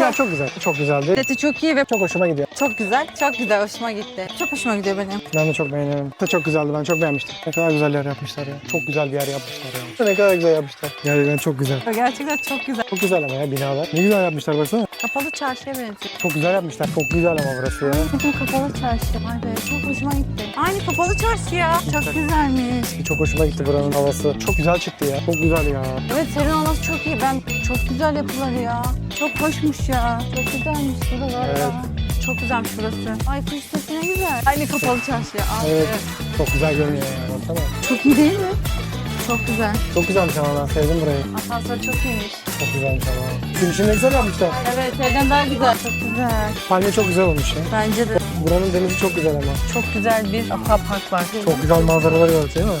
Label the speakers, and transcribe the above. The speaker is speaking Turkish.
Speaker 1: yer çok güzel. Çok güzeldi.
Speaker 2: Seti çok iyi ve
Speaker 1: Çok hoşuma gidiyor.
Speaker 2: çok güzel. Çok güzel. Hoşuma gitti. Çok hoşuma gidiyor benim.
Speaker 1: Ben de çok beğeniyorum. Da çok güzeldi. Ben çok beğenmiştim. Ne kadar güzel yer yapmışlar ya. Çok güzel bir yer yapmışlar ya. Ne kadar güzel yapmışlar. Gerçekten çok güzel.
Speaker 2: Gerçekten çok güzel.
Speaker 1: Çok güzel ama ya binalar. Ne güzel yapmışlar baksana.
Speaker 2: Kapalı çarşıya benziyor.
Speaker 1: Çok güzel yapmışlar. Çok güzel ama burası ya.
Speaker 2: Kapalı çarşı. Vay be çok hoşuma gitti. Aynı kapalı çarşı ya. Çok güzelmiş.
Speaker 1: Çok hoşuma gitti buranın havası. Çok güzel çıktı ya. Çok güzel ya.
Speaker 2: Evet serin olması çok iyi. Ben çok güzel yapıları ya. Çok hoşmuş ya. Çok güzelmiş buralar
Speaker 1: Evet.
Speaker 2: ya. Çok güzelmiş burası. Ay kuş sesi ne güzel. Aynı kapalı çarşıya. Ay,
Speaker 1: Evet.
Speaker 2: evet.
Speaker 1: Çok güzel görünüyor ya. Baksana.
Speaker 2: Çok iyi değil mi? Çok güzel.
Speaker 1: Çok güzelmiş ama ben sevdim burayı.
Speaker 2: Asansör çok iyiymiş.
Speaker 1: Çok güzelmiş ama. Gün içinde güzel yapmışlar.
Speaker 2: Evet evden daha güzel. Çok güzel.
Speaker 1: Palmiye çok güzel olmuş ya.
Speaker 2: Bence de
Speaker 1: Buranın denizi çok güzel ama.
Speaker 2: çok güzel bir aquapark var.
Speaker 1: Çok güzel manzaraları var değil mi?